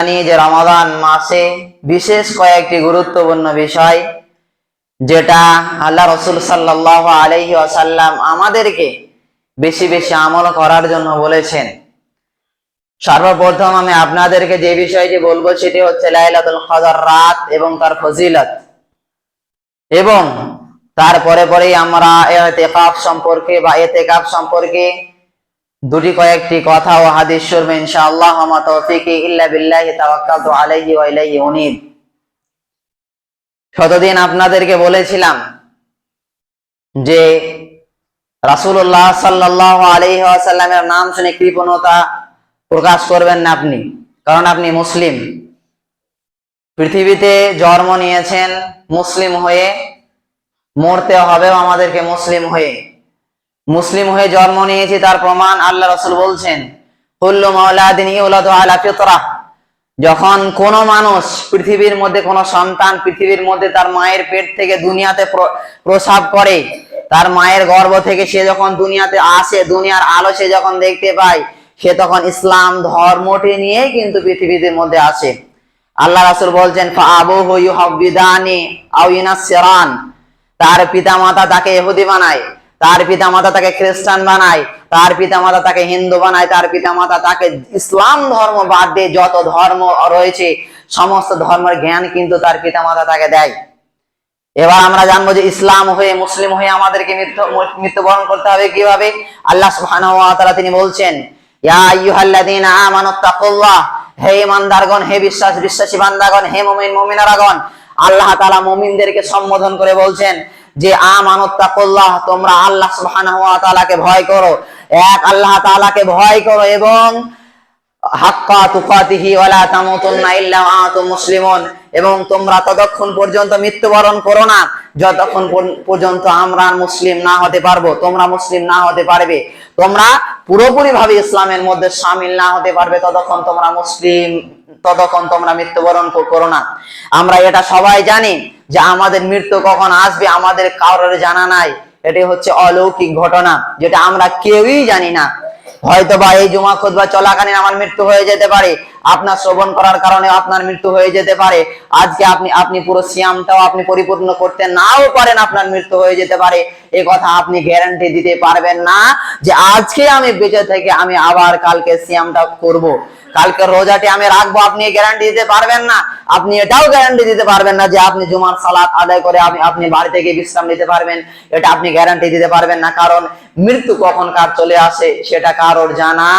জানি যে রমাদান মাসে বিশেষ কয়েকটি গুরুত্বপূর্ণ বিষয়, যেটা আল্লাহ রসুল সাল্লাহ আলহি আসাল্লাম আমাদেরকে বেশি বেশি আমল করার জন্য বলেছেন। সর্বপ্রথম আমি আপনাদেরকে যে বিষয়টি বলব সেটি হচ্ছে লাইলাতুল কদর রাত এবং তার ফজিলত। এবং তারপরে পরেই আমরা এতেকাফ সম্পর্কে বা এতেকাফ সম্পর্কে দুটি কয়েকটি কথা ও হাদিস শুনব ইনশাআল্লাহ মা তৌফিকি ইল্লা বিল্লাহি, তাওয়াক্কালতু আলাইহি ওয়া ইলাইহি উনীব। শতদিন আপনাদেরকে বলেছিলাম যে রাসূলুল্লাহ সাল্লাল্লাহু আলাইহি ওয়াসাল্লামের নাম শুনে কৃপণতা প্রকাশ করবেন না আপনি, কারণ আপনি মুসলিম। পৃথিবীতে জন্ম নিয়েছেন মুসলিম হয়ে, মরতে হবেও আমাদেরকে মুসলিম হয়ে। মুসলিম হয়ে জন্ম নিয়েছি, তার প্রমাণ আল্লাহ রসুল বলছেন, হুল্লু মাওলাদিন যখন কোন মানুষ পৃথিবীর মধ্যে, কোন সন্তান পৃথিবীর মধ্যে তার মায়ের পেট থেকে দুনিয়াতে প্র- প্রসাব করে, তার মায়ের গর্ভ থেকে সে যখন দুনিয়াতে আসে, দুনিয়ার আলো সে যখন দেখতে পায়, সে তখন ইসলাম ধর্মটি নিয়ে কিন্তু পৃথিবীর মধ্যে আসে। আল্লাহ রাসূল বলছেন তার পিতামাতা তাকে ইহুদি বানায়। তার পিতামাতা তাকে খ্রিস্টান বানায়, তার পিতামাতা তাকে হিন্দু বানায়, তার পিতামাতা তাকে ইসলাম ধর্ম বাদ দিয়ে যত ধর্ম রয়েছে, সমস্ত ধর্মের জ্ঞান কিন্তু তার পিতামাতা তাকে দেয়। এবার আমরা জানব যে ইসলাম হয়ে, মুসলিম হয়ে আমাদেরকে মৃত্যু মৃত্যুবরণ করতে হবে কীভাবে? আল্লাহ সুবহানাহু ওয়া তিনি বলছেন হে ইমানদারগণ, হে বিশ্বাস, বিশ্বাসী বান্দাগণ, হে মুমিন, মুমিনারাগণ, আল্লাহ তাআলা মুমিনদেরকে সম্বোধন করে বলছেন যে আমানুত্তাকুল্লাহ, তোমরা আল্লাহ সুবহানাহু ওয়া তাআলাকে ভয় করো। এক আল্লাহ তাআলাকে ভয় করো এবং হাক্কা তুকাতিহি ওয়ালা তামুতুন্না ইল্লা ওয়া আনতুম মুসলিমুন, এবং তোমরা ততক্ষণ পর্যন্ত মৃত্যুবরণ করো না। যতক্ষণ পর্যন্ত আমরা মুসলিম না হতে পারব, তোমরা মুসলিম না হতে পারবে। তোমরা পুরোপুরি ভাবে ইসলামের মধ্যে সামিল না হতে পারবে, ততক্ষণ তোমরা মুসলিম, ততক্ষণ তোমরা মৃত্যুবরণ করো না। আমরা এটা সবাই জানি। যে আমাদের মৃত্যু কখন আসবে আমাদের কারোর জানা নাই। এটি হচ্ছে অলৌকিক ঘটনা, যেটা আমরা কেউই জানি না। হয়তো বা এই জুমা বা চলাকালীন আমার মৃত্যু হয়ে যেতে পারে আপনার শ্রবণ করার কারণে আপনার মৃত্যু হয়ে যেতে পারে। আজকে আপনি আপনি পুরো সিয়ামটাও আপনি পরিপূর্ণ করতে নাও পারেন, আপনার মৃত্যু হয়ে যেতে পারে। এ কথা আপনি গ্যারান্টি দিতে পারবেন না যে আজকে আমি বেঁচে থেকে আমি আবার কালকে সিয়ামটা করব। কালকে রোজাটি আমি রাখব, আপনি গ্যারান্টি দিতে পারবেন না। আপনি এটাও গ্যারান্টি দিতে পারবেন না যে আপনি জুমার সালাত আদায় করে আপনি আপনি বাড়ি থেকে বিশ্রাম নিতে পারবেন। এটা আপনি গ্যারান্টি দিতে পারবেন না, কারণ মৃত্যু কখন কার চলে আসে সেটা কারোর জানা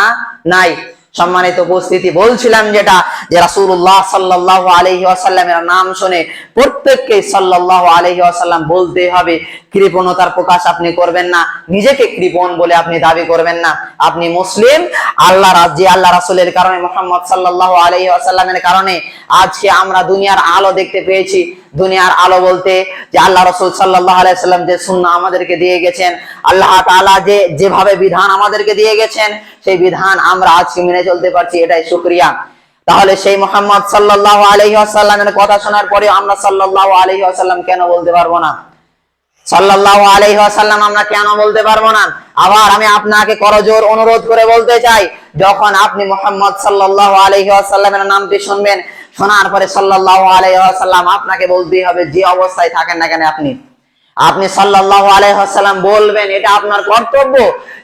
নাই। সম্মানিত উপস্থিতি বলছিলাম যেটা, যে রাসূলুল্লাহ সাল্লাল্লাহু আলাইহি ওয়াসাল্লামের নাম শুনে প্রত্যেককে সাল্লাল্লাহু আলাইহি ওয়াসাল্লাম বলতে হবে, কৃপণতার প্রকাশ আপনি করবেন না, নিজেকে কৃপণ বলে আপনি দাবি করবেন না। আপনি মুসলিম, আল্লাহ রাজ্যে আল্লাহ রাসূলের কারণে মোহাম্মদ সাল্লাল্লাহু আলাইহি ওয়াসাল্লামের কারণে আজকে আমরা দুনিয়ার আলো দেখতে পেয়েছি। দুনিয়ার আলো বলতে যে আল্লাহ রসুল সাল্লাহ আলাইসাল্লাম যে শূন্য আমাদেরকে দিয়ে গেছেন, আল্লাহ তাআলা যে যেভাবে বিধান আমাদেরকে দিয়ে গেছেন, সেই বিধান আমরা আজকে মেনে চলতে পারছি, এটাই শুক্রিয়া। তাহলে সেই মোহাম্মদ সাল্লাহ আলহি আসাল্লামের কথা শোনার পরে আমরা সাল্লাহ আলহি আসাল্লাম কেন বলতে পারব না? সাল্লাল্লাহু আলাইহি ওয়াসাল্লাম আমরা কেন বলতে পারব না? আবার আমি আপনাকে করজোর অনুরোধ করে বলতে চাই, যখন আপনি মোহাম্মদ সাল্লাল্লাহু আলাইহি ওয়াসাল্লামের নামটি শুনবেন শোনার পরে সাল্লাল্লাহু আলাইহি ওয়াসাল্লাম আপনাকে বলতেই হবে, যে অবস্থায় থাকেন না কেন আপনি? আপনি সাল্লাল্লাহু আলাইহি ওয়াসাল্লাম বলবেন, এটা আপনার কর্তব্য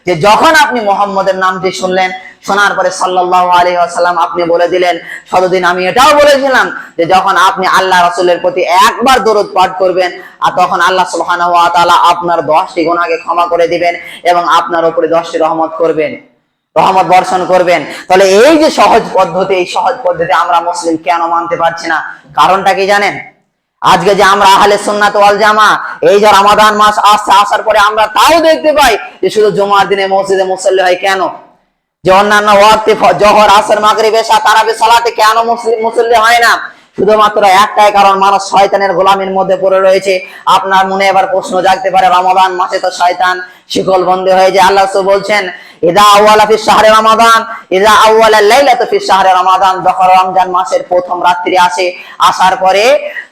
যে যখন আপনি মোহাম্মদের নামটি শুনলেন, শোনার পরে সাল্লাল্লাহু আলাইহি ওয়াসাল্লাম আপনি বলে দিলেন, শতদিন আমি এটাও বলেছিলাম যে যখন আপনি আল্লাহ রাসূলের প্রতি একবার দরুদ পাঠ করবেন, আর তখন আল্লাহ তাআলা আপনার 10টি গুনাহকে ক্ষমা করে দিবেন এবং আপনার উপরে 10টি রহমত করবেন। রহমত বর্ষণ করবেন। তাহলে এই যে সহজ পদ্ধতি, এই সহজ পদ্ধতি আমরা মুসলিম কেন মানতে পারছি না? কারণটা কি জানেন? আজকে যে আমরা আহলে সুন্নাত ওয়াল জামা, এই যে রমাদান মাস আসছে, আসার পরে আমরা তাও দেখতে পাই যে শুধু জুমার দিনে মসজিদে মুসল্লি হয় কেন? যে অন্যান্য ওয়াক্তে জহর, আসর, মাগরিব, এশা, তারাবি, সালাতে কেন মুসলিম মুসল্লি হয় না? শুধুমাত্র একটাই কারণ, মানুষ শয়তানের গোলামির মধ্যে পড়ে রয়েছে। আপনার মনে এবার প্রশ্ন জাগতে পারে, রমাদান মাসে তো শয়তান শিকল বন্দী হয়ে যায়। আল্লাহ বলছেন ইদা আউয়ালা ফির শাহরে রমাদান ইদা আউয়ালা লাইলাতু ফির শাহরে রমাদান। যখন রমজান মাসের প্রথম রাত্রি আসে, আসার পরে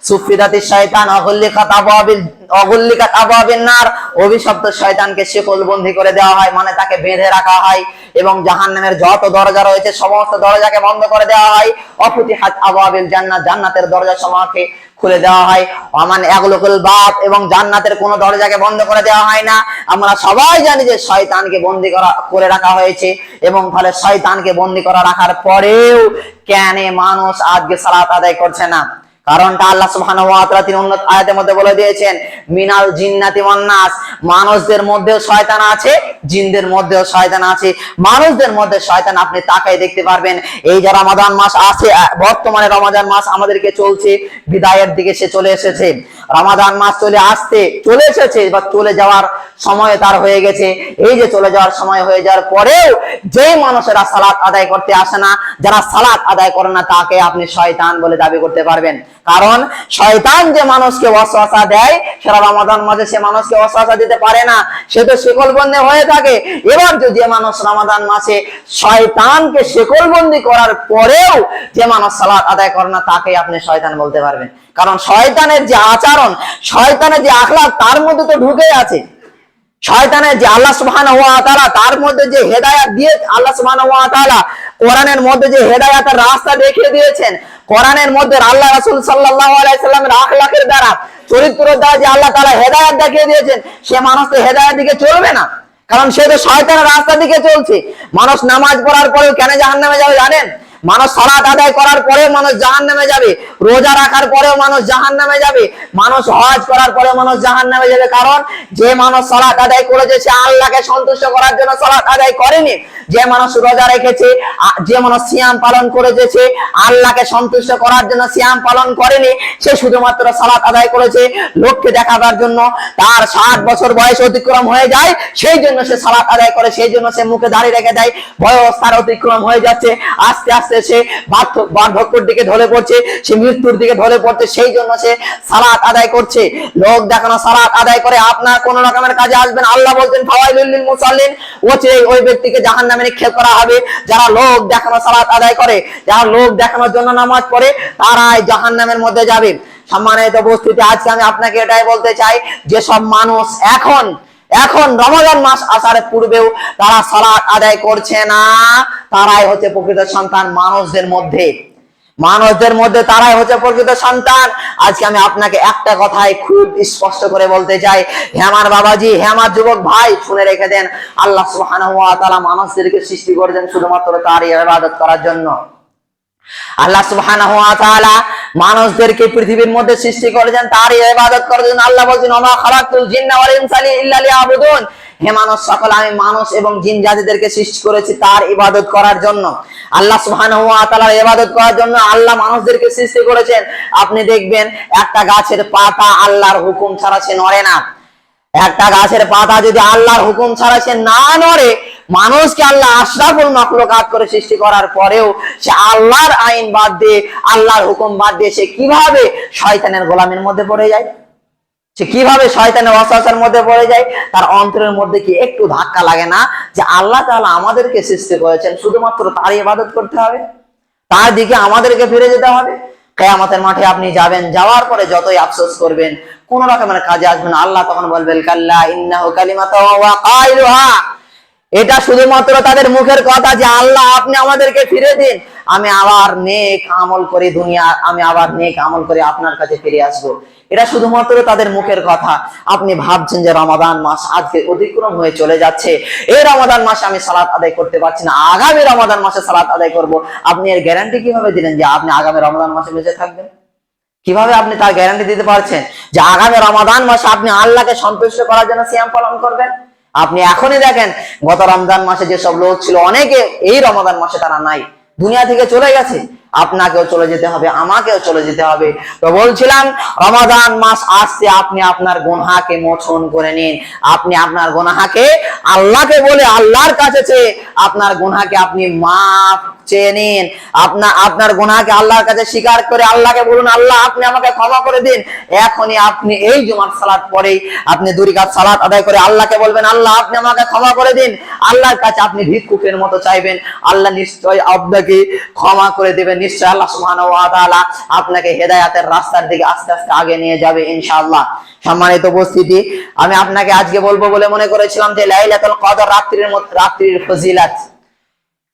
সুফিদাতি শয়তান অগল্লিকাত আবাবিল অগল্লিকাত আবাবিন নার। অভিশপ্ত শয়তানকে শিকল বন্দি করে দেওয়া হয় মানে তাকে বেঁধে রাখা হয় এবং জাহান্নামের যত দরজা রয়েছে, সমস্ত দরজাকে বন্ধ করে দেওয়া হয়। অফুতিহাত আবাবিল জান্নাত, জান্নাতের দরজা সমূহকে খুলে দেওয়া হয়। আমান এগুলোকুল বাপ এবং জান্নাতের কোন দরজাকে বন্ধ করে দেওয়া হয় না। আমরা সবাই জানি যে শয়তানকে বন্দি করা, করে রাখা হয়েছে এবং ফলে শয়তানকে বন্দি করা রাখার পরেও কেন মানুষ আজকে সালাত আদায় করছে না? কারণটা আল্লাহ তাআলা তিনি উন্নত আয়াতের মধ্যে বলে দিয়েছেন, মিনাল জিন্নাতি ওয়ান নাস, মানুষদের মধ্যেও শয়তান আছে, জিনদের মধ্যেও শয়তান আছে। মানুষদের মধ্যে শয়তান আপনি তাকাই দেখতে পারবেন। এই যে রমাদান মাস আছে, বর্তমানে রমাদান মাস আমাদেরকে চলছে, বিদায়ের দিকে সে চলে এসেছে। রমাদান মাস চলে আসতে চলে এসেছে বা চলে যাওয়ার সময় তার হয়ে গেছে। এই যে চলে যাওয়ার সময় হয়ে যাওয়ার পরেও যে মানুষেরা সালাত আদায় করতে আসে না, যারা সালাত আদায় করে না, তাকে আপনি শয়তান বলে দাবি করতে পারবেন। কারণ শয়তান যে মানুষকে ওয়াসওয়াসা দেয় সেটা রমাদান মাসে সে মানুষকে ওয়াসওয়াসা দিতে পারে না। সে তো শিকলবন্দি হয়ে থাকে। এবার যদি মানুষ রমাদান মাসে শয়তানকে শিকলবন্দি করার পরেও যে মানুষ সালাত আদায় করে না, তাকে আপনি শয়তান বলতে পারবেন। কারণ শয়তানের যে আচরণ, শয়তানের যে আখলাক তার মধ্যে তো ঢুকে আছে। শয়তানের যে আল্লাহ সুবহানাহু ওয়া তাআলা, তার মধ্যে যে হেদায়েত দিয়ে, আল্লাহ সুবহানাহু ওয়া তাআলা কোরআনের মধ্যে যে হেদায়েতের রাস্তা দেখিয়ে দিয়েছেন, কোরআনের মধ্যে আল্লাহ রাসূল সাল্লাল্লাহু আলাইহি সাল্লামের আখলাকের দ্বারা চরিত্রের দ্বারা যে আল্লাহ তাআলা হেদায়েত দেখিয়ে দিয়েছেন, সে মানুষ তো হেদায়েত দিকে চলবে না। কারণ সে তো শয়তানের রাস্তা দিকে চলছে। মানুষ নামাজ পড়ার পরেও কেন জাহান্নামে যাবে জানেন? মানুষ সালাত আদায় করার পরেও মানুষ জাহান নামে যাবে। রোজা রাখার পরেও মানুষ জাহান নামে যাবে। মানুষ হজ করার পরে মানুষ জাহান নামে যাবে। কারণ যে মানুষ সালাত আদায় করেছে, সে আল্লাহকে সন্তুষ্ট করার জন্য সালাত আদায় করেনি। যে মানুষ রোজা রেখেছে যে মানুষ সিয়াম পালন করেছে আল্লাহকে সন্তুষ্ট করার জন্য সিয়াম পালন করেনি। সে শুধুমাত্র সালাত আদায় করেছে, লোককে দেখাবার জন্য। তার ষাট বছর বয়স অতিক্রম হয়ে যায়, সেই জন্য সে সালাত আদায় করে, সেই জন্য সে মুখে দাঁড়িয়ে রেখে দেয়। বয়স তার অতিক্রম হয়ে যাচ্ছে, আস্তে আস্তে সে বার্ধ- বার্ধক্যের দিকে ঢলে পড়ছে, সে মৃত্যুর দিকে ঢলে পড়ছে, সেই জন্য সে সালাত আদায় করছে। লোক দেখানো সালাত আদায় করে আপনার কোন রকমের কাজে আসবেন আল্লাহ বলছেন, ফাওয়াইলুল মুসাল্লিন ও চিরে ওই ব্যক্তিকে জাহান্নামে নিক্ষেপ করা হবে। যারা লোক দেখানো সালাত আদায় করে, যারা লোক দেখানোর জন্য নামাজ পড়ে, তারাই জাহান্নামের মধ্যে যাবে। সম্মানিত উপস্থিতি, আজকে আমি আপনাকে এটাই বলতে চাই যে সব মানুষ এখন এখন রমজান মাস আসার পূর্বেও তারা সালাত আদায় করছে না। তারাই হচ্ছে প্রকৃত সন্তান মানুষদের মধ্যে। মানুষদের মধ্যে তারাই হচ্ছে প্রকৃত সন্তান। আজকে আমি আপনাকে একটা কথাই খুব স্পষ্ট করে বলতে চাই। হে আমার বাবাজি, হে আমার যুবক ভাই, শুনে রেখে দেন, আল্লাহ তাআলা মানুষদেরকে সৃষ্টি করেছেন শুধুমাত্র তারই ইবাদত করার জন্য। আল্লাহ সুবহানাহু ওয়া তাআলা মানুষদেরকে পৃথিবীর মধ্যে সৃষ্টি করেছেন তার ইবাদত করার জন্য আল্লাহ বলেন ওমা খালাকতুল জিন্না ওয়াল ইনসা ইল্লা লিয়াবুদুন। হে মানুষ, সকল আমি মানুষ এবং জিন জাতিদেরকে সৃষ্টি করেছি তার ইবাদত করার জন্য। আল্লাহ সুবহানাহু ওয়া তাআলার ইবাদত করার জন্য আল্লাহ মানুষদেরকে সৃষ্টি করেছেন। আপনি দেখবেন, একটা গাছের পাতা আল্লাহর হুকুম ছাড়া সে নড়ে না। একটা গাছের পাতা যদি আল্লাহর হুকুম ছাড়া সে না নড়ে, মানুষকে আল্লাহ আশরাফুল মাখলুকাত করে সৃষ্টি করার পরেও সে আল্লাহর আইন বাদ দিয়ে, আল্লাহর হুকুম বাদ দিয়ে সে কীভাবে শয়তানের গোলামের মধ্যে পড়ে যায়? সে কীভাবে শয়তানের ওয়াসওয়াসার মধ্যে পড়ে যায়? তার অন্তরের মধ্যে কি একটু ধাক্কা লাগে না যে আল্লাহ তাআলা আমাদেরকে সৃষ্টি করেছেন? শুধুমাত্র তার ইবাদত করতে হবে? তার দিকে আমাদেরকে ফিরে যেতে হবে? কেয়ামতের মাঠে আপনি যাবেন, যাওয়ার পরে যতই আফসোস করবেন, কোন রকমের কাজে আসবেন আল্লাহ তখন বলবেন, কাল্লা ইন্নাহু কালিমাতা ওয়া কাইলুহা এটা শুধুমাত্র তাদের মুখের কথা যে আল্লাহ, আপনি আমাদেরকে ফিরে দিন। আমি আবার নেক আমল করে দুনিয়া আমি আবার নেক আমল করে আপনার কাছে ফিরে আসব। এটা শুধুমাত্র তাদের মুখের কথা। আপনি ভাবছেন যে রমাদান মাস আজকে অতিক্রম হয়ে চলে যাচ্ছে। এই রমাদান মাসে আমি সালাত আদায় করতে পারছি না। আগামী রমাদান মাসে সালাত আদায় করব। আপনি এর গ্যারান্টি কীভাবে দিলেন যে আপনি আগামী রমাদান মাসে বেঁচে থাকবেন? কীভাবে আপনি তার গ্যারান্টি দিতে পারছেন? যে আগামী রমাদান মাসে আপনি আল্লাহকে সন্তুষ্ট করার জন্য সিয়াম পালন করবেন? আপনি এখনই দেখেন, গত রমজান মাসে যেসব লোক ছিল, অনেকে এই রমাদান মাসে তারা নাই। দুনিয়া থেকে চলে গেছে। আপনাকেও চলে যেতে হবে, আমাকেও চলে যেতে হবে। তো বলছিলাম, রমাদান মাস আসছে, আপনি আপনার গুনহাকে মোচন করে নিন। আপনি আপনার গুনহাকে আল্লাহকে বলে আল্লাহর কাছে চেয়ে আপনার গুনহাকে আপনি মাফ চেয়ে নিন। আপনার আপনার গুনাহকে আল্লাহর কাছে স্বীকার করে আল্লাহকে বলুন, আল্লাহ, আপনি আমাকে ক্ষমা করে দিন। এখনই আপনি এই জুমার সালাত পরেই আপনি দুই রাকাত সালাত আদায় করে আল্লাহকে বলবেন, আল্লাহ, আপনি আমাকে ক্ষমা করে দিন। আল্লাহর কাছে আপনি ভিক্ষুকের মতো চাইবেন। আল্লাহ নিশ্চয় আপনাকে ক্ষমা করে দেবেন। নিশ্চয় আল্লাহ সুবহানাহু আপনাকে হেদায়েতের রাস্তার দিকে আস্তে আস্তে আগে নিয়ে যাবে সম্মানিত উপস্থিতি, আমি আপনাকে আজকে বলব বলে মনে করেছিলাম যে লাইলাতুল কদর রাত্রির রাত্রির ফজিলাত।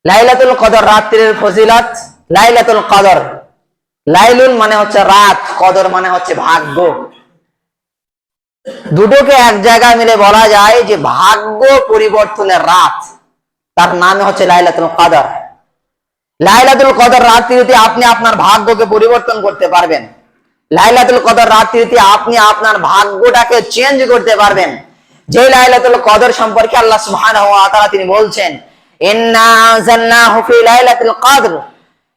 লাইলাতুল কদর রাত্রির ফজিলত, লাইলাতুল কদর। মানে হচ্ছে রাত, কদর মানে হচ্ছে ভাগ্য। দুটোকে এক জায়গায় মিলে বলা যায় যে ভাগ্য পরিবর্তনের রাত। তার নামে হচ্ছে লাইলাতুল কদর। লাইলাতুল কদর রাত্রিতে আপনি আপনার ভাগ্যকে পরিবর্তন করতে পারবেন। লাইলাতুল কদর রাত্রিতে আপনি আপনার ভাগ্যটাকে চেঞ্জ করতে পারবেন। যে লাইলাতুল কদর সম্পর্কে আল্লাহ সুবহানাহু ওয়া তাআলা তিনি বলছেন, ইন্না আনজালনাহু ফি লাইলাতুল কদর।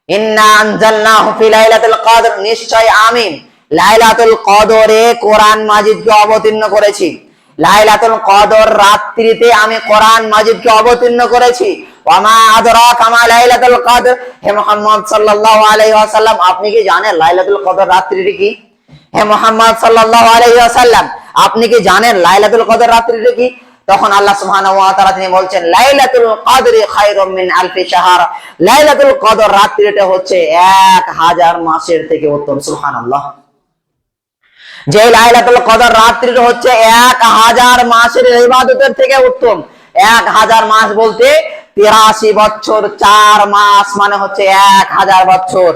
ইন্না আনজালনাহু ফি লাইলাতুল কদর। নিশ্চয় আমি লাইলাতুল কদরে কোরআন মাজিদকে অবতীর্ণ করেছি। লাইলাতুল কদর রাত্রিতে আমি কোরআন মাজিদকে অবতীর্ণ করেছি। ওয়ামা আদরাকা মা লাইলাতুল কদর। হে মুহাম্মদ সাল্লাল্লাহু আলাইহি ওয়াসাল্লাম, আপনি কি জানেন লাইলাতুল কদর রাত্রিটি কি? হে মুহাম্মদ সাল্লাল্লাহু আলাইহি ওয়াসাল্লাম, আপনি কি জানেন লাইলাতুল কদর রাত্রিটি কি? তখন আল্লাহ সুবহানাহু ওয়া তাআলা তিনি বলছেন, লাইলাতুল খায়রুম মিন আলফি শাহর। লাইলাতুল কদর রাত্রিটা হচ্ছে এক হাজার মাসের থেকে উত্তম, সুবহানাল্লাহ। যে লাইলাতুল কদর রাত্রির হচ্ছে এক হাজার মাসের ইবাদতের থেকে উত্তম। এক হাজার মাস বলতে তিরাশি বছর, চার মাস মানে হচ্ছে এক হাজার বছর।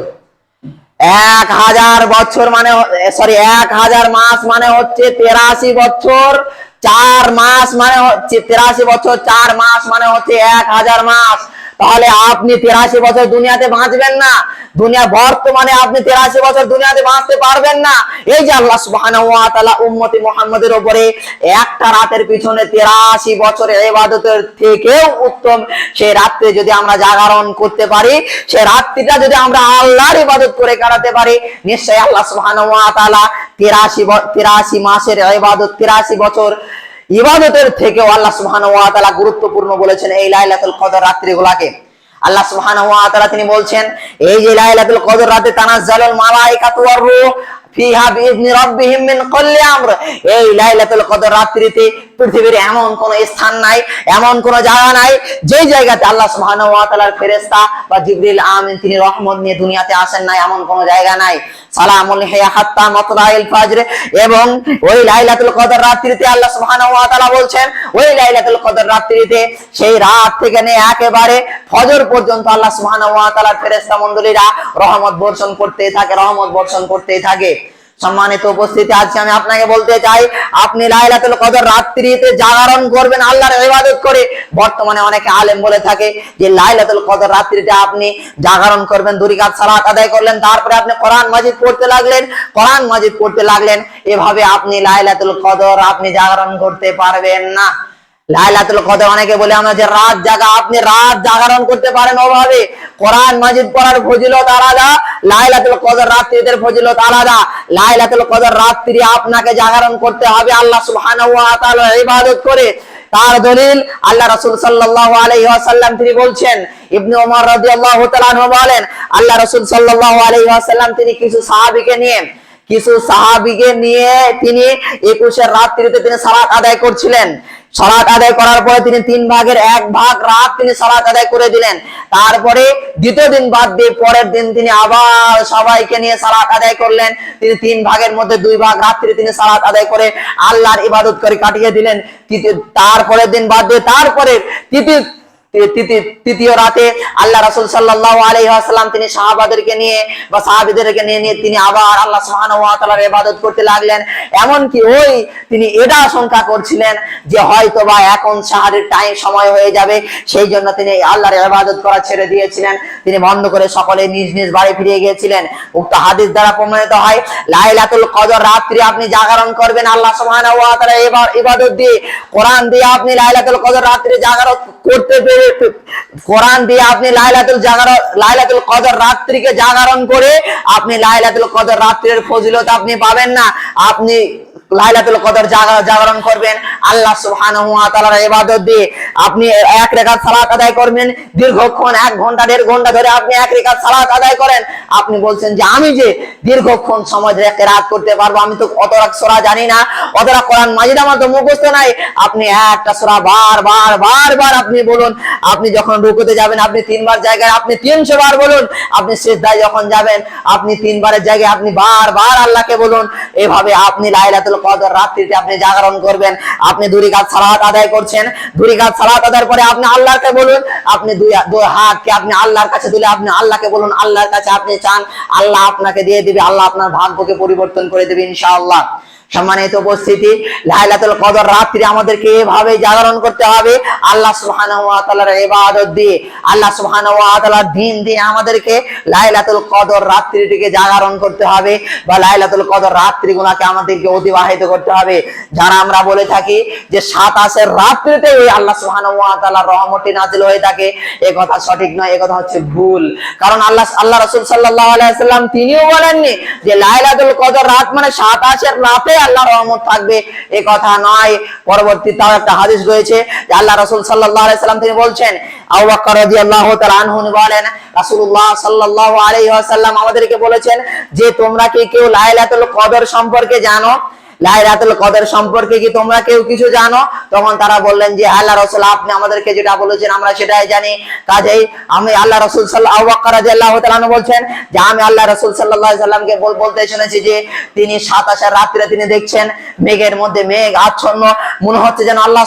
এক হাজার বছর মানে সরি এক হাজার মাস মানে হচ্ছে তেরাশি বছর, চার মাস মানে হচ্ছে তেরাশি বছর, চার মাস মানে হচ্ছে এক হাজার মাস। তাহলে আপনি তেরাশি বছর দুনিয়াতে বাঁচবেন না। দুনিয়া বর্তমানে আপনি তেরাশি বছর দুনিয়াতে বাঁচতে পারবেন না। এই যে আল্লাহ সুবহানাহু উম্মতি মুহাম্মাদের উপরে একটা রাতের পিছনে তেরাশি বছরের ইবাদতের থেকেও উত্তম। সেই রাত্রে যদি আমরা জাগরণ করতে পারি সেই রাত্রিটা যদি আমরা আল্লাহর ইবাদত করে কাটাতে পারি, নিশ্চয়ই আল্লাহ সুবহানাহু ওয়া তেরাশি তেরাশি মাসের ইবাদত, তেরাশি বছর ইবাদতের থেকে আল্লাহ তাআলা গুরুত্বপূর্ণ বলেছেন এই লাইলাতুল কদর রাত্রিগুলাকে। আল্লাহ সুবহানাহু ওয়া তিনি বলছেন, এই যে লাইলাতুল কদর রাতে তানাজ্জালুল মালাইকাতু ওয়ার রূহ ফিহা বিইذনি রাব্বিহিম মিন কুল্লি আমর। এই লাইলাতুল কদর রাত্রিতে পৃথিবীর এমন কোন স্থান নাই, এমন কোন জায়গা নাই যে জায়গাতে আল্লাহ ওয়া তাআলার বা জিবরিল আমিন তিনি রহমত নিয়ে দুনিয়াতে আসেন নাই, এমন কোন জায়গা নাই। এবং ওই লাইলাতুল কদর রাত্রিতে আল্লাহ ওয়া বলছেন, ওই লাইলাতুল কদর রাত্রিতে সেই রাত থেকে একেবারে ফজর পর্যন্ত আল্লাহ সুবহানাহু ওয়া তাআলার ফেরেশতা মণ্ডলীরা রহমত বর্ষণ করতেই থাকে, রহমত বর্ষণ করতেই থাকে। সম্মানিত উপস্থিতি, আজকে আমি আপনাকে বলতে চাই, আপনি লাইলাতুল কদর রাত্রিতে জাগরণ করবেন, আল্লাহর ইবাদত করে। বর্তমানে অনেকে আলেম বলে থাকে যে লাইলাতুল কদর রাত্রিতে আপনি জাগরণ করবেন দুই রাকাত সালাত আদায় করলেন, তারপরে আপনি কোরআন মাজিদ পড়তে লাগলেন, কোরআন মাজিদ পড়তে লাগলেন, এভাবে আপনি লাইলাতুল কদর আপনি জাগরণ করতে পারবেন না। লাইলাতুল কদর অনেকে বলে আমরা যে রাত জাগা, আপনি রাত জাগরণ করতে পারেন ওভাবে কোরআন মাজিদ পড়ার ফজিলত আলাদা, লাইলাতুল কদর রাত্রিদের ফজিলত আলাদা। লাইলাতুল কদর রাত্রি আপনাকে জাগরণ করতে হবে, আল্লাহ সুবহানাহু ওয়া তাআলার ইবাদত করে। তার দলিল আল্লাহ রাসূল সাল্লাল্লাহু আলাইহি ওয়াসাল্লাম তিনি বলছেন, ইবনে ওমর রাদিয়াল্লাহু তাআলা বলেন, আল্লাহ রাসূল সাল্লাল্লাহু আলাইহি ওয়াসাল্লাম তিনি কিছু সাহাবীকে নিয়ে, কিছু সাহাবিকে নিয়ে তিনি একুশের রাত্রিতে তিনি সালাত আদায় করছিলেন। সালাত আদায় করার পরে তিনি তিন ভাগের এক ভাগ রাত তিনি সালাত আদায় করে দিলেন। তারপরে দ্বিতীয় দিন বাদ দিয়ে পরের দিন তিনি আবার সবাইকে নিয়ে সালাত আদায় করলেন। তিনি তিন ভাগের মধ্যে দুই ভাগ রাত্রি তিনি সালাত আদায় করে আল্লাহর ইবাদত করে কাটিয়ে দিলেন। তারপরের দিন বাদ দিয়ে তারপরে তৃতীয় তৃতীয়- রাতে আল্লাহ রাসূল সাল্লাল্লাহু আলাইহি ওয়াসাল্লাম তিনি সাহাবাদেরকে নিয়ে বা সাহাবীদেরকে নিয়ে নিয়ে তিনি আবার আল্লাহ তাআলার ইবাদত করতে লাগলেন। এমন কি ওই তিনি এটা আশঙ্কা করছিলেন যে হয়তো বা এখন সাহারের টাইম সময় হয়ে যাবে, সেই জন্য তিনি আল্লাহর ইবাদত করা ছেড়ে দিয়েছিলেন। তিনি বন্ধ করে সকলে নিজ নিজ বাড়ি ফিরে গিয়েছিলেন। উক্ত হাদিস দ্বারা প্রমাণিত হয়, লাইলাতুল কদর রাত্রি আপনি জাগরণ করবেন আল্লাহ তাআলা ইবাদত দিয়ে। কোরআন দিয়ে আপনি লাইলাতুল কদর রাত্রি জাগরণ করতে পেরে কোরআন দিয়ে আপনি লাইলাতুল জাগরণ লাইলাতুল কদর রাত্রিকে জাগরণ করে আপনি লাইলাতুল কদর রাত্রির ফজিলত আপনি পাবেন না। আপনি লাইলাতুল কদর জাগরণ করবেন। আল্লাহ সুবহানাহু ওয়া তাআলার ইবাদত দিয়ে আপনি এক রাকাত সালাত আদায় করবেন। দীর্ঘক্ষণ এক ঘণ্টা, দেড় ঘণ্টা ধরে আপনি এক রাকাত সালাত আদায় করেন। আপনি বলছেন যে, আমি যে দীর্ঘক্ষণ সময় ধরে রাত করতে পারব, আমি তো অত রাত সূরা জানি না। অতটা কোরআন মাজিদ আমার তো মুখস্থ নাই। আপনি একটা সূরা বার বার আপনি বলুন, আপনি যখন রুকুতে যাবেন, আপনি তিনবার জায়গায় আপনি তিনশো বার বলুন, আপনি সিজদায় যখন যাবেন, আপনি তিনবারের জায়গায় আপনি বার বার আল্লাহকে বলুন। এভাবে আপনি লাইলাতুল কদর রাত্রিতে আপনি জাগরণ করবেন, আপনি দুরি কাজ সালাত আদায় করছেন। দুরি কাজ সালাত আদায়ের পরে আপনি আল্লাহকে বলুন, আপনি দুই হাতকে আপনি আল্লাহর কাছে দিলে আপনি আল্লাহকে বলুন, আল্লাহর কাছে আপনি চান, আল্লাহ আপনাকে দিয়ে দিবে, আল্লাহ আপনার ভাগ্যকে পরিবর্তন করে দেবে ইনশাআল্লাহ। সম্মানিত উপস্থিতি, লাইলাতুল কদর রাত্রি আমাদেরকে এভাবে জাগরণ করতে হবে। আল্লাহ সুবহানাহু ওয়া তাআলার ইবাদত দিয়ে, আল্লাহ সুবহানাহু ওয়া তাআলার দিন দিয়ে আমাদেরকে লাইলাতুল কদর রাত্রিটিকে জাগরণ করতে হবে বা লাইলাতুল কদর রাত্রিগুলোকে আমাদেরকে অতিবাহিত করতে হবে। যারা আমরা বলে থাকি যে সাতাশের রাত্রিতে ওই আল্লাহ সুবহানাহু ওয়া তাআলার রহমতটি নাজিল হয়ে থাকে, এ কথা সঠিক নয়, এ কথা হচ্ছে ভুল। কারণ আল্লাহ আল্লাহ রাসূল সাল্লাল্লাহু আলাইহি সাল্লাম তিনিও বলেননি যে লাইলাতুল কদর রাত মানে সাতাশের রাতে আল্লাহর রহমত থাকবে, এ কথা নয়। পরবর্তী তাও একটা হাদিস রয়েছে যে আল্লাহ রসুল সাল্লাহ আলাইহি সাল্লাম তিনি বলছেন আবু বকর রাদিয়াল্লাহু তাআলা আনহু উনি বলেন রাসুল্লাহ সাল্লাহ আলাই সাল্লাম আমাদেরকে বলেছেন যে, তোমরা কি কেউ লাইলাতুল কদর সম্পর্কে জানো? লাইলাতুল কদর সম্পর্কে কি তোমরা কেউ কিছু জানো? তখন তারা বললেন যে, আল্লাহ রাসূল, আপনি আমাদেরকে যেটা বলেছেন আমরা সেটাই জানি। কাজেই আমি আল্লাহ রাসূল আনহু বলছেন যে, আমি আল্লাহ রাসূল আলাইহি সাল্লামকে বল- বলতে শুনেছি যে, তিনি সাতাশের রাত্রে তিনি দেখছেন মেঘের মধ্যে মেঘ আচ্ছন্ন। মনে হচ্ছে যেন আল্লাহ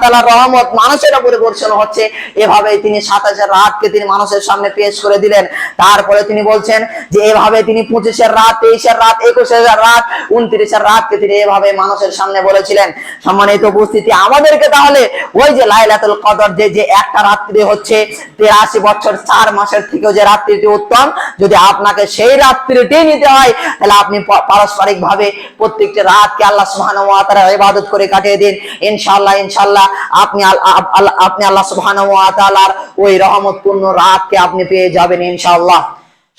তাআলার রহমত মানুষের উপরে বর্ষণ হচ্ছে। এভাবেই তিনি সাতাশের রাতকে তিনি মানুষের সামনে পেশ করে দিলেন। তারপরে তিনি বলছেন যে, এভাবে তিনি পঁচিশের রাত তেইশের রাত একুশের রাত উনত্রিশের রাতকে তিনি এভাবে মানুষের সামনে বলেছিলেন। সম্মানিত উপস্থিতি, আমাদেরকে তাহলে ওই যে লাইলাতুল কদর যে যে একটা রাত্রি হচ্ছে, তেরাশি বছর চার মাসের থেকেও যে রাত্রিটি উত্তম, যদি আপনাকে সেই রাত্রিটি নিতে হয়, তাহলে আপনি পারস্পরিক ভাবে প্রত্যেকটি রাতকে আল্লাহ ওয়া তাআলা ইবাদত করে কাটিয়ে দিন। ইনশাআল্লাহ ইনশাআল্লাহ, আপনি আপনি আল্লাহ সুবহানাহু ওয়া তাআলার ওই রহমতপূর্ণ রাতকে আপনি পেয়ে যাবেন ইনশাআল্লাহ।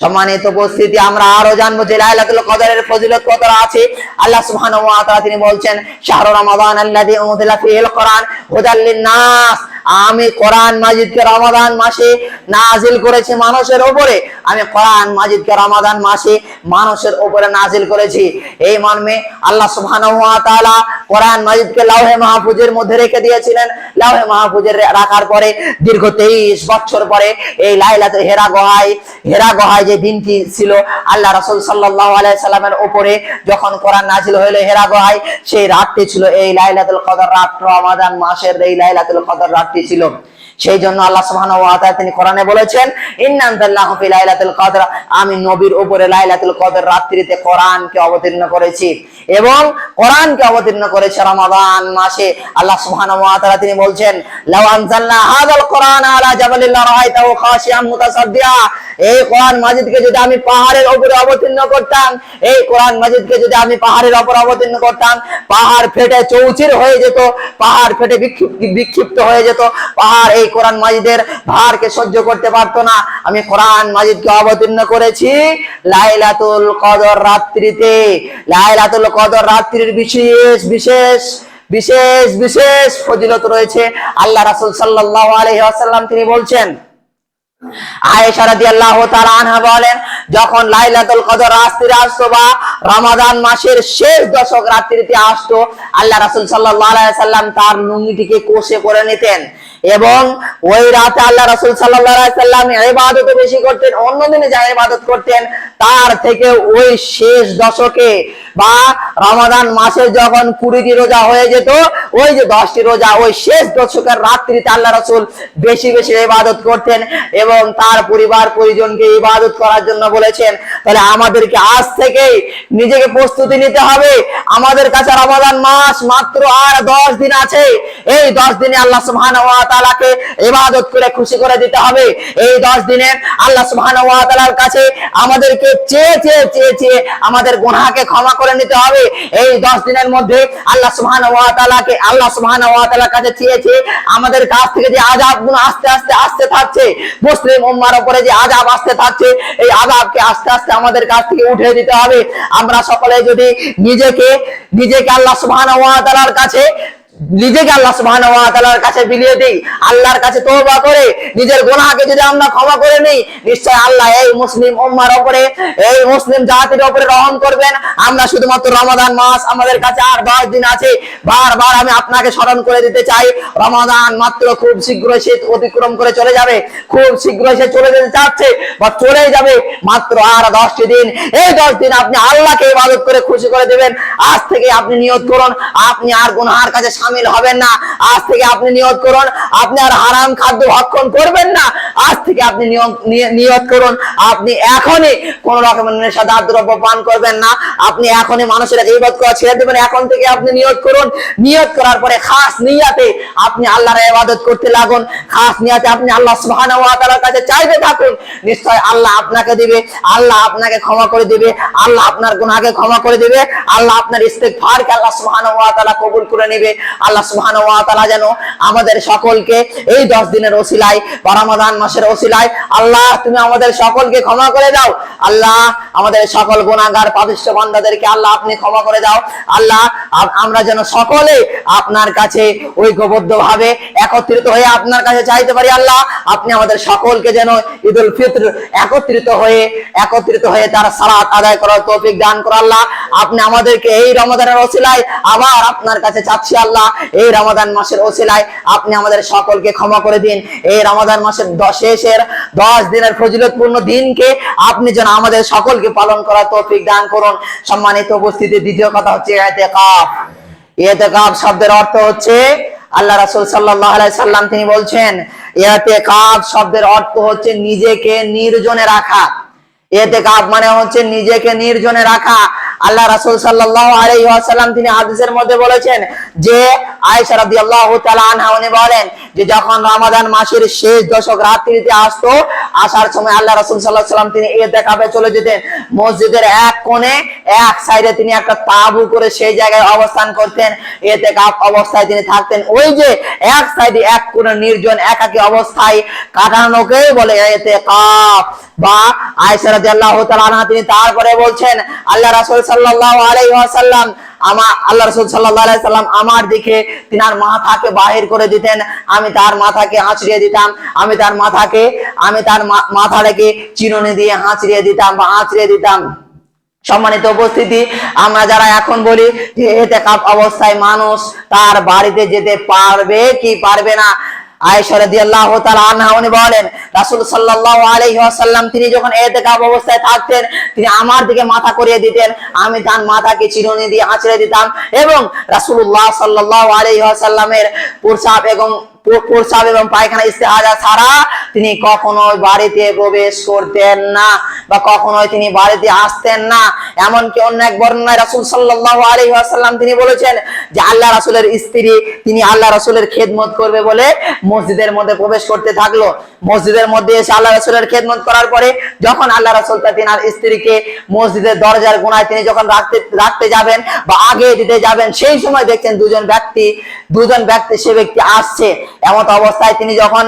সম্মানিত উপস্থিতি, আমরা আরও জানব যে লাইলাতুল কদরের ফজিলত কতটা আছে। আল্লাহ সুবহানাহু ওয়া তাআলা তিনি বলছেন, শাহরু রমাদান আল্লাযী উনজিলা ফীহিল কোরআন হুদাল লিন-নাস। আমি কোরআন মাজিদকে রমাদান মাসে নাজিল করেছি মানুষের উপরে। আমি কোরআন মাজিদকে রমাদান মাসে মানুষের উপরে নাজিল করেছি। এই মর্মে আল্লাহ সুবহানাহু ওয়া তাআলা কোরআন মাজিদকে লাউহে মাহফুজের মধ্যে রেখে দিয়েছিলেন। লাউহে মাহফুজের রাখার পরে, দীর্ঘ তেইশ বছর পরে এই লাইলাতুল হেরা গুহায় হেরা গুহায় যে দিনটি ছিল, আল্লাহ রাসূল সাল্লাল্লাহু আলাইহি সাল্লামের উপরে যখন কোরআন নাজিল হলো হেরা গুহায়, সেই রাতটি ছিল এই লাইলাতুল কদর রাত। রমাদান মাসের এই লাইলাতুল কদর রাতটি ছিল সেই জন্য আল্লাহ সুবহানাহু ওয়া তাআলা তিনি কোরআনে বলেছেন ইন্নানজাল্লাহু ফি লাইলাতুল কদর আমি নবীর উপরে লাইলাতুল কদর রাত্রিতে কোরআনকে অবতীর্ণ করেছি এবং কোরআনকে অবতীর্ণ করেছে রমাদান মাসে। আল্লাহ সুবহানাহু ওয়া তাআলা তিনি বলছেন, লাউ আনজালনা হাযাল কোরআন আলা জাবালিন লারাআইতাহু খাশিয়াম মুতাসাদ্দিয়া এই কোরআন মাজিদকে যদি আমি পাহাড়ের উপরে অবতীর্ণ করতাম, এই কোরআন মাজিদকে যদি আমি পাহাড়ের উপর অবতীর্ণ করতাম, পাহাড় ফেটে চৌচির হয়ে যেত, পাহাড় ফেটে বিক্ষিপ্ত হয়ে যেত, পাহাড় এই কোরআন মাজিদের ভারকে সহ্য করতে পারতো না। আমি কোরআন মাজিদকে অবতীর্ণ করেছি লাইলাতুল কদর রাত্রিতে। লাইলাতুল কদর রাত্রির বিশেষ বিশেষ বিশেষ বিশেষ ফজিলত রয়েছে। আল্লাহ রাসূল আলাইহি ওয়াসাল্লাম তিনি বলছেন, আয়েশা রাদিয়াল্লাহু তাআলা আনহা বলেন, যখন লাইলাতুল কদর রাত্রিতে আসতো বা রমাদান মাসের শেষ দশক রাত্রিতে আসতো, আল্লাহ রাসূল সাল্লাল্লাহু আলাইহি সাল্লাম তার লুঙ্গিটিকে কোষে করে নিতেন। এবং ওই রাতে আল্লাহ রাসুল সাল্লাহ সাল্লাম ইবাদত বেশি করতেন, অন্য দিনে যা ইবাদত করতেন তার থেকে ওই শেষ দশকে বা রমাদান মাসে যখন কুড়িটি রোজা হয়ে যেত, ওই যে দশটি রোজা ওই শেষ দশকের রাত্রিতে আল্লাহ রাসূল বেশি বেশি ইবাদত করতেন এবং তার পরিবার পরিজনকে ইবাদত করার জন্য বলেছেন, তাহলে আমাদেরকে আজ থেকে নিজেকে প্রস্তুতি নিতে হবে। আমাদের কাছে রমাদান মাস মাত্র আর দশ দিন আছে। এই দশ দিনে আল্লাহ সুবহানাহু ওয়া তাআলাকে ইবাদত করে খুশি করে দিতে হবে। এই দশ দিনে আল্লাহ সুবহানাহু ওয়া কাছে আমাদেরকে কাছে চেয়ে চেয়ে চেয়ে চেয়ে আমাদের গুনাহকে ক্ষমা করে নিতে হবে। এই দশ দিনের মধ্যে আল্লাহ সুবহান ওয়া তাআলাকে, আল্লাহ সুবহান ওয়া তাআলার কাছে চেয়ে চেয়ে আমাদের কাছ থেকে যে আযাবগুলো আস্তে আস্তে, আসতে থাকছে, মুসলিম উম্মার উপরে যে আযাব আসতে থাকছে, এই আযাবকে আস্তে আস্তে আমাদের কাছ থেকে উঠে দিতে হবে। আমরা সকলে যদি নিজেকে নিজেকে আল্লাহ সুবহানাহু ওয়া তাআলার কাছে নিজেকে আল্লাহ সুবহানাহু ওয়া তাআলার কাছে বিলিয়ে দেই, আল্লাহর কাছে তওবা করে, নিজের গুনাহকে যদি আমরা ক্ষমা করে নেই, নিশ্চয় আল্লাহ এই মুসলিম উম্মার উপরে এই মুসলিম জাতির উপরে রহম করবেন। আমরা শুধুমাত্র রমাদান মাস আমাদের কাছে আর দশ দিন আছে। বারবার আমি আপনাকে স্মরণ করে দিতে চাই, রমাদান মাত্র খুব শীঘ্রই সে অতিক্রম করে চলে যাবে। খুব শীঘ্রই সে চলে যেতে চাচ্ছে বা চলে যাবে, মাত্র আর দশটি দিন। এই দশ দিন আপনি আল্লাহকে ইবাদত করে খুশি করে দেবেন। আজ থেকে আপনি নিয়ত করুন, আপনি আর গুনহার কাছে সামিল হবেন না। আজ থেকে আপনি নিয়ত করুন। আপনি আর হারাম খাদ্য ভক্ষণ করবেন না। আজ থেকে আপনি নিয়ত করুন। আপনি এখনই কোন রকমের নেশাদার দ্রব্য পান করবেন না। আপনি এখনই মানুষের ইবাদত করা ছেড়ে দেবেন। এখন থেকে আপনি নিয়ত করুন। নিয়ত করার পরে খাস নিয়াতে আপনি আল্লাহর ইবাদত করতে লাগুন। খাস নিয়াতে আপনি আল্লাহ সুবহানাহু ওয়া তাআলার কাছে চাইতে থাকুন। নিশ্চয় আল্লাহ আপনাকে দিবে। আল্লাহ আপনাকে ক্ষমা করে দিবে। আল্লাহ আপনার গুনাহকে ক্ষমা করে দিবে। আল্লাহ আপনার ইস্তেগফারকে আল্লাহ সুবহানাহু ওয়া তাআলা কবুল করে নেবে। আল্লাহ সুবহানাহু ওয়া তাআলা যেন আমাদের সকলকে এই 10 দিনের ওসিলায় বা রমাদান মাসের ওসিলায়, আল্লাহ তুমি আমাদের সকলকে ক্ষমা করে দাও। আল্লাহ আমাদের সকল গুনাহগার পাপিষ্ঠ বান্দাদেরকে আল্লাহ আপনি ক্ষমা করে দাও। আল্লাহ আমরা যেন সকলে আপনার কাছে ঐক্যবদ্ধ ভাবে একত্রিত হয়ে আপনার কাছে চাইতে পারি। আল্লাহ আপনি আমাদের সকলকে যেন ঈদুল ফিত্র একত্রিত হয়ে একত্রিত হয়ে তার সালাত আদায় করার তৌফিক দান করো। আল্লাহ আপনি আমাদেরকে এই রমাদানের ওসিলায় আবার আপনার কাছে চাচ্ছি। আল্লাহ এই রমাদান মাসের ওসিলায় আপনি আমাদের সকলকে ক্ষমা করে দিন। এই রমাদান মাসের দশ শেষের দশ দিনের ফজিলতপূর্ণ দিনকে আপনি যেন আমাদের সকলকে পালন করার তৌফিক দান করুন। সম্মানিত উপস্থিতি দ্বিতীয় কথা হচ্ছে এতেকাফ। এতেকাফ শব্দের অর্থ হচ্ছে, আল্লাহ রাসূল আলাইহি সাল্লাম তিনি বলছেন, এতেকাফ শব্দের অর্থ হচ্ছে নিজেকে নির্জনে রাখা। এতেকাফ মানে হচ্ছে নিজেকে নির্জনে রাখা। আল্লাহ রাসূল সাল্লাল্লাহু আলাইহি ওয়াসাল্লাম তিনি হাদিসের মধ্যে বলেছেন যে রাদিয়াল্লাহু তাআলা আনহা, উনি বলেন যে যখন রমাদান মাসের শেষ দশক রাত্রিতে আসতো, আসার সময় আল্লাহ রাসূল আলাইহি সাল্লাম তিনি এতেকাফে চলে যেতেন। মসজিদের এক কোণে, এক সাইডে তিনি একটা তাঁবু করে সেই জায়গায় অবস্থান করতেন। এতেকাফ অবস্থায় তিনি থাকতেন। ওই যে এক সাইডে এক কোণে নির্জন, একাকী অবস্থায় কাটানোকে বলে এতে কাপ বা তাআলা আনহা, তিনি তারপরে বলছেন, আল্লাহ রাসূল আমার আল্লাহ রাসূল সাল্লাল্লাহু মাথাকে বাহির করে দিতেন। আমি তার মাথাকে আঁচড়িয়ে দিতাম। আমি তার মাথাকে, আমি তার মাথাটাকে চিরুনি দিয়ে হাঁচড়িয়ে দিতাম বা আঁচড়িয়ে দিতাম। সম্মানিত উপস্থিতি, আমরা যারা এখন বলি যে এতেকাফ অবস্থায় মানুষ তার বাড়িতে যেতে পারবে কি পারবে না আয়েশা রাদিয়াল্লাহু তাআলা আনহা, উনি বলেন, রাসূল সাল্লাল্লাহু আলাইহি ওয়াসাল্লাম, তিনি যখন ইতিকাফ অবস্থায় থাকতেন, তিনি আমার দিকে মাথা করিয়ে দিতেন, আমি তার মাথাকে চিরুনি দিয়ে আঁচড়ে দিতাম এবং রাসূলুল্লাহ সাল্লাল্লাহু আলাইহি ওয়াসাল্লামের প্রসাব এবং প্রসাব এবং পায়খানা ইস্তেহাজা ছাড়া তিনি কখনোই বাড়িতে প্রবেশ করতেন না বা কখনোই তিনি বাড়িতে আসতেন না। এমনকি অন্য এক বর্ণনায় রাসূল সাল্লাল্লাহু আলাইহি ওয়াসাল্লাম তিনি বলেছেন যে আল্লাহ রাসূলের স্ত্রী তিনি আল্লাহ রাসূলের খেদমত করবে বলে মসজিদের মধ্যে প্রবেশ করতে থাকল। মসজিদের মধ্যে এসে আল্লাহ রাসূলের খেদমত করার পরে যখন আল্লাহ রাসূল তিনার স্ত্রীকে মসজিদের দরজার গোনায় তিনি যখন রাখতে রাখতে যাবেন বা আগে দিতে যাবেন, সেই সময় দেখছেন দুজন ব্যক্তি দুজন ব্যক্তি সে ব্যক্তি আসছে। এমন অবস্থায় তিনি যখন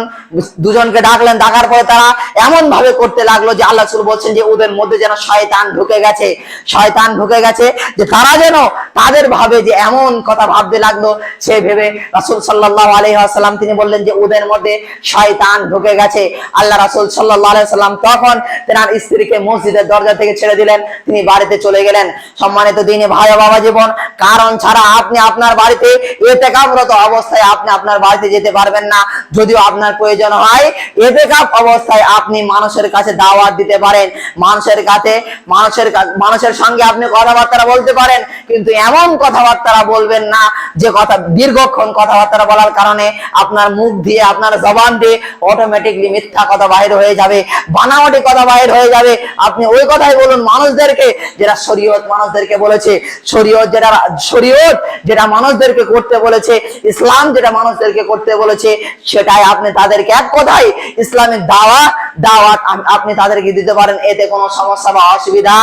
দুজনকে ডাকলেন ডাকার পরে তারা এমন ভাবে করতে লাগল যে আল্লাহ রাসূল বলছেন যে ওদের মধ্যে যেন শয়তান ঢুকে গেছে। শয়তান ঢুকে গেছে যে তারা যেন তাদের ভাবে যে এমন কথা ভাবতে লাগল, সে ভেবে রাসূল সাল্লাল্লাহু আলাইহি ওয়াসাল্লাম তিনি বললেন যে ওদের মধ্যে শয়তান ঢুকে গেছে। আল্লাহ রাসূল সাল্লাল্লাহু আলাইহি সাল্লাম তখন তেনার স্ত্রীকে মসজিদের দরজা থেকে ছেড়ে দিলেন। তিনি বাড়িতে চলে গেলেন। সম্মানিত দিনে ভাই বাবা জীবন, কারণ ছাড়া আপনি আপনার বাড়িতে এতেকাফরত অবস্থায় আপনি আপনার বাড়িতে যেতে পারবেন না। যদিও আপনার প্রয়োজন হয় এতেকাফ অবস্থায় আপনি মানুষের কাছে দাওয়াত দিতে পারেন। মানুষের কাছে, মানুষের মানুষের সঙ্গে আপনি কথাবার্তা বলতে পারেন, কিন্তু এমন কথাবার্তা বলবেন না, যে কথা দীর্ঘক্ষণ কথাবার্তা বলার কারণে আপনার মুখ দিয়ে, আপনার জবান দিয়ে অটোমেটিকলি মিথ্যা কথা বাহির হয়ে যাবে, বানাওয়াটি কথা বাহির হয়ে যাবে। আপনি ওই কথাই বলুন মানুষদেরকে, যেটা শরীয়ত মানুষদেরকে বলেছে, শরীয়ত যেটা শরীয়ত যেটা মানুষদেরকে করতে বলেছে, ইসলাম যেটা মানুষদেরকে করতে বলেছে, সেটাই আপনি তাদেরকে এক কথাই ইসলামিক দাওয়া, দাওয়াত আপনি তাদেরকে দিতে পারেন, এতে কোনো সমস্যা বা অসুবিধা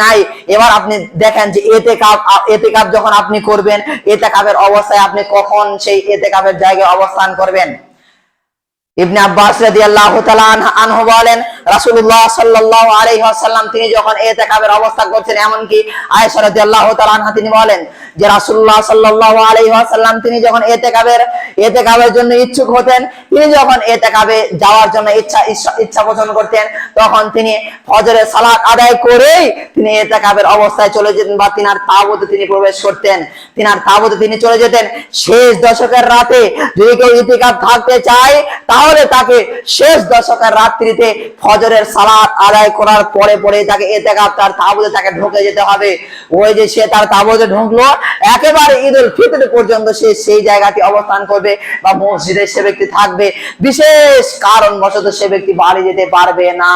নাই। এবার আপনি দেখেন যে এতে কাপ এতে কাপ যখন আপনি করবেন, এতে কাপের অবস্থায় আপনি কখন সেই এতে কাপের জায়গায় অবস্থান করবেন? ইবনে আব্বাস রাদিয়াল্লাহু তাআলা আনহু বলেন, রাসূলুল্লাহ সাল্লাল্লাহু আলাইহি ওয়াসাল্লাম, তিনি যখন ইতিকাফের অবস্থা করছেন, এমনকি আয়েশা রাদিয়াল্লাহু তাআলা আনহা, তিনি বলেন যে রাসূলুল্লাহ সাল্লাল্লাহু আলাইহি ওয়াসাল্লাম, তিনি যখন ইতিকাফের ইতিকাফের জন্য ইচ্ছুক হতেন, তিনি যখন ইতিকাফে যাওয়ার জন্য ইচ্ছা, ইচ্ছা- পোষণ করতেন, তখন তিনি ফজরের সালাত আদায় করেই তিনি ইতিকাফের অবস্থায় চলে যেতেন বা তিনার তাবুতে তিনি প্রবেশ করতেন। তিনার তাবুতে তিনি চলে যেতেন। শেষ দশকের রাতে যদি কেউ ইতিকাফ থাকতে চায়, তাহলে তাকে শেষ দশকের রাত্রিতে ফজরের সালাত আদায় করার পরে পরে তাকে ইতিকাফ তার তাবুতে তাকে ঢুকে যেতে হবে। ওই যে সে তার তাবুতে ঢুকলো একেবারে ঈদ উল ফিতর পর্যন্ত সে সেই জায়গাটি অবস্থান করবে বা মসজিদে সে ব্যক্তি থাকবে। বিশেষ কারণবশত সে ব্যক্তি বাড়ি যেতে পারবে না।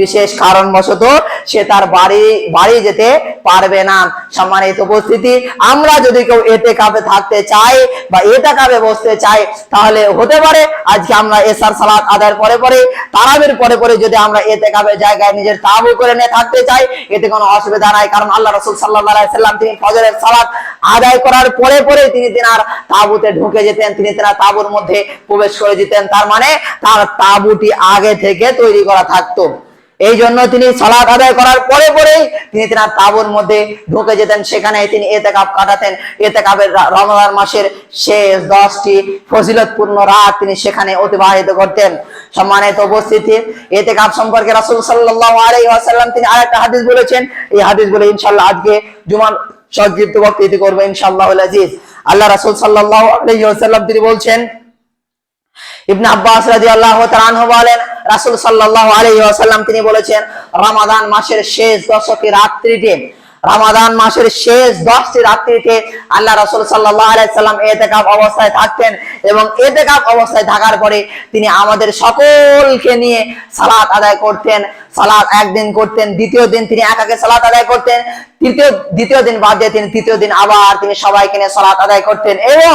বিশেষ কারণবশত সে তার বাড়ি বাড়ি যেতে পারবে না। সম্মানিত উপস্থিতি, আমরা যদি কেউ এতে কাপে থাকতে চাই বা এটা কাপে বসতে চাই, তাহলে হতে পারে, আজকে আমরা এসার সালাত আদায়ের পরে পরে, তারাবির পরে পরে যদি আমরা এতে কাপের জায়গায় নিজের তাবু করে নিয়ে থাকতে চাই, এতে কোনো অসুবিধা নাই। কারণ আল্লাহ রসুল সাল্লাহ সাল্লাম তিনি ফজরের সালাত আদায় করার পরে পরে তিনি তিনার তাবুতে ঢুকে যেতেন, তিনি তিনার তাবুর মধ্যে প্রবেশ করে যেতেন। তার মানে তার তাবুটি আগে থেকে তৈরি করা থাকতো। এই জন্য তিনি সালাত আদায় করার পরে পরেই তিনি তিনার তাবুর মধ্যে ঢুকে যেতেন। সেখানে তিনি এতেকাপ কাটাতেন। এতেকাপের রা- রমজান মাসের শেষ দশটি ফজিলতপূর্ণ রাত তিনি সেখানে অতিবাহিত করতেন। সম্মানিত উপস্থিতি, এতেকাপ সম্পর্কে রাসূল সাল্লাল্লাহু আলাইহি ওয়াসাল্লাম তিনি আরেকটা হাদিস বলেছেন। এই হাদিস বলে ইনশাআল্লাহ আজকে জুমার সংক্ষিপ্ত বক্তৃতা করব ইনশাআল্লাহ আজিজ। আল্লাহ রাসূল সাল্লাল্লাহু আলাইহি ওয়াসাল্লাম তিনি বলছেন, ইবনে আব্বাস রাদিয়াল্লাহু তাআলা আনহু বলেন, রাসূল সাল্লাল্লাহু আলাইহি ওয়াসাল্লাম তিনি বলেছেন, রমাদান মাসের শেষ দশকে রাত্রিতে, রমাদান মাসের শেষ দশটি রাত্রিতে আল্লাহ রাসূল সাল্লাম ইতিকাফ অবস্থায় থাকতেন এবং ইতিকাফ অবস্থায় থাকার পরে তিনি আমাদের সকলকে নিয়ে সালাত আদায় করতেন। সালাত একদিন করতেন, দ্বিতীয় দিন তিনি একাকে সালাত আদায় করতেন। তৃতীয়, দ্বিতীয় দিন বাদ দিয়ে তিনি তৃতীয় দিন আবার তিনি সবাইকে নিয়ে সালাত আদায় করতেন এবং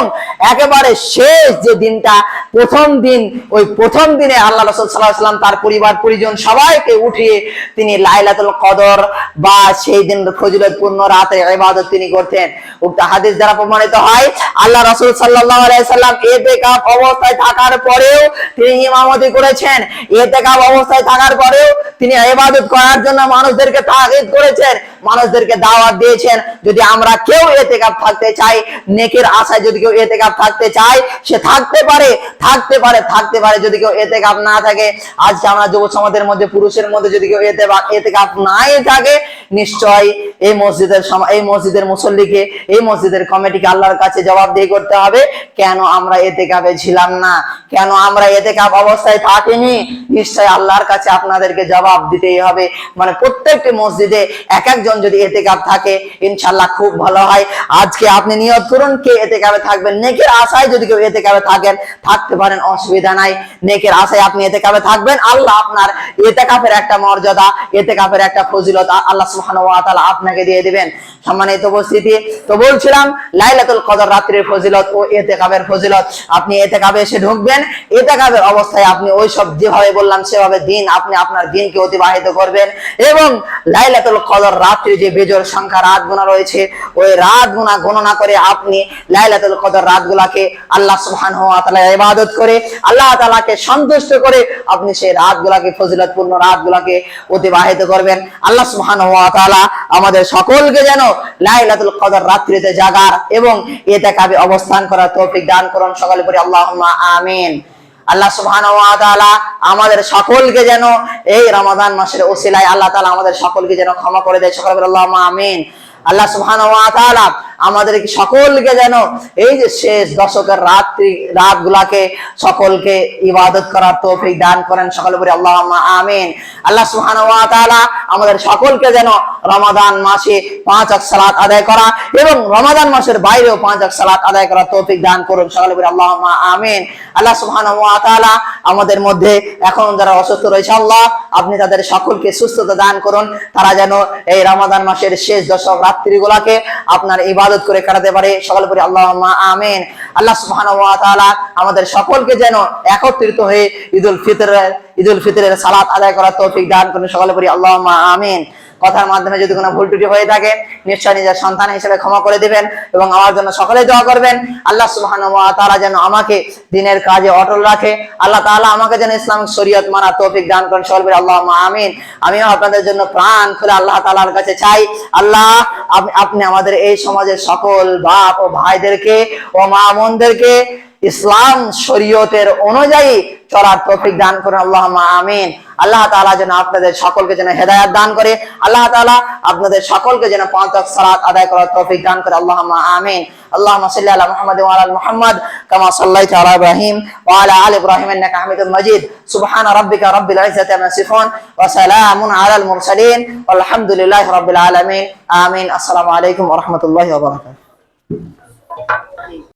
একেবারে শেষ যে দিনটা, প্রথম দিন, ওই প্রথম দিনে আল্লাহ রসুল সাল্লাহ সাল্লাম তার পরিবার, পরিজন সবাইকে উঠিয়ে তিনি লাইলাতুল কদর বা সেই দিন ফজিলতপূর্ণ রাতে ইবাদত তিনি করতেন। উক্ত হাদিস দ্বারা প্রমাণিত হয়, আল্লাহ রসুল সাল্লাল্লাহু আলাইহি সাল্লাম ইতিকাফ অবস্থায় থাকার পরেও তিনি ইমামতি করেছেন। ইতিকাফ অবস্থায় থাকার পরেও তিনি ইবাদত করার জন্য মানুষদেরকে তাগিদ করেছেন। মানুষদেরকে দাওয়াত দিয়েছেন, যদি আমরা কেউ এতেকাপ থাকতে চাই, নেকের আশায় যদি কেউ এতেকাপ থাকতে চায়, সে থাকতে পারে থাকতে পারে থাকতে পারে যদি কেউ এতেকাপ না থাকে। আজকে আমরা যুব সমাজের মধ্যে, পুরুষের মধ্যে যদি কেউ এতে এতেকাপ নাই থাকে নিশ্চয় এই মসজিদের এই মসজিদের মুসল্লিকে, এই মসজিদের কমিটিকে আল্লাহর কাছে জবাবদিহি করতে হবে, কেন আমরা এতে কাপে ছিলাম না? কেন আমরা এতে কাপ অবস্থায় থাকিনি? নিশ্চয় আল্লাহর কাছে আপনাদেরকে জবাব দিতেই হবে। মানে প্রত্যেকটি মসজিদে এক একজন যদি এতেকাপ থাকে ইনশাল্লাহ খুব ভালো হয়। আজকে আপনি নিয়ত করুন কে এতেকাপে থাকবেন। নেকের আশায় যদি কেউ এতেকাপে থাকেন, থাকতে পারেন, অসুবিধা নাই। নেকের আশায় আপনি এতেকাপে থাকবেন। আল্লাহ আপনার এতেকাপের একটা মর্যাদা এতেকাপের একটা ফজিলত আল্লাহ তাআলা আপনাকে দিয়ে দিবেন। সম্মানিত উপস্থিতি, তো বলছিলাম, লাইলাতুল কদর রাত্রির ফজিলত ও এতেকাবের ফজিলত। আপনি এতেকাবে এসে ঢুকবেন এতেকাবের অবস্থায় আপনি ওই সব যেভাবে বললাম, সেভাবে দিন আপনি আপনার দিনকে অতিবাহিত করবেন। এবং লাইলাতুল কদর রাত্রি যে বেজর সংখ্যা রাত গোনা রয়েছে। ওই রাত গোনা গণনা করে আপনি লাইলাতুল কদর রাতগুলাকে আল্লাহ সুবহানাহু ওয়া তাআলা ইবাদত করে, আল্লাহ তাআলাকে সন্তুষ্ট করে আপনি সেই রাতগুলাকে, ফজিলতপূর্ণ রাতগুলাকে অতিবাহিত করবেন। আল্লাহ সুবহানাহু ওয়া তাআলা আমাদের সকলকে যেন লাইলাতুল কদর রাত্রিতে জাগার এবং ইতিকাফে অবস্থান করার তৌফিক দান করুন। সকলে পড়ি আল্লাহুম্মা আমিন। আল্লাহ সুহান আমাদের সকলকে যেন এই রমাদান মাসের ওসিলায় আল্লাহ তালা আমাদের সকলকে যেন ক্ষমা করে দেয়। সকাল বলি আমিন। আল্লাহ সুহান আমাদেরকে সকলকে যেন এই যে শেষ দশকের রাত্রি রাত গুলাকে সকলকে ইবাদত করার তৌফিক দান করেন। সকলে বলি আল্লাহ আমিন। আল্লাহ তাআলা আমাদের সকলকে যেন রমাদান মাসে পাঁচ ওয়াক্ত সালাত আদায় করা এবং রমাদান মাসের বাইরেও পাঁচ ওয়াক্ত সালাত আদায় করার তৌফিক দান করুন। সকলে বলি আল্লাহ আমিন। আল্লাহ তাআলা আমাদের মধ্যে এখন যারা অসুস্থ রয়েছে, আল্লাহ আপনি তাদের সকলকে সুস্থতা দান করুন। তারা যেন এই রমাদান মাসের শেষ দশক রাত্রি গুলাকে আপনার ইবাদত করে কাটাতে পারে। সকলে পরে আল্লাহ আমেন। আল্লাহ সুহান আমাদের সকলকে যেন একত্রিত হয়ে ঈদুল ফিতরের ঈদুল ফিতরের সালাত আদায় করার তৌফিক দান করেন। সকলে পরে আল্লাহ আমিন। কথার মাধ্যমে যদি কোনো ভুল ত্রুটি হয়ে থাকে, নিশ্চয় নিজের সন্তান হিসেবে ক্ষমা করে দিবেন এবং আমার জন্য সকলে দোয়া করবেন। আল্লাহ তাআলা যেন আমাকে দিনের কাজে অটল রাখে। আল্লাহ তাআলা আমাকে যেন ইসলামিক শরীয়ত মানা তৌফিক দান করেন। সকলে আল্লাহ আমিন। আমিও আপনাদের জন্য প্রাণ খুলে আল্লাহ তাআলার কাছে চাই। আল্লাহ আপ- আপনি আমাদের এই সমাজের সকল বাপ ও ভাইদেরকে ও মা বোনদেরকে ইসলাম শরীয়তের অনুযায়ী চলার তফিক দান করেন আল্লাহ আমিন। আল্লাহ তালা যেন আপনাদের সকলকে যেন হেদায়াত দান করে, আল্লাহ তালা আপনাদের সকলকে যেন পাঁচ সালাত আদায় করার তফিক দান করে আল্লাহ আমিন। আল্লাহ সাল্লি আলা মুহাম্মদ মোহাম্মদ আলা মুহাম্মদ, কামা সাল্লাইতা আলা ইব্রাহিম ওয়া আলা আলি ইব্রাহিম ইন্নাকা হামিদুম মাজিদ। সুবহান রাব্বিকা রাব্বিল ইজ্জাতি আম্মা ইয়াসিফুন ওয়া সালামুন আলাল মুরসালিন। আলহামদুলিল্লাহি রাব্বিল আলামিন। আমিন। আসসালামু আলাইকুম ওয়া রাহমাতুল্লাহি ওয়া বারাকাতুহু।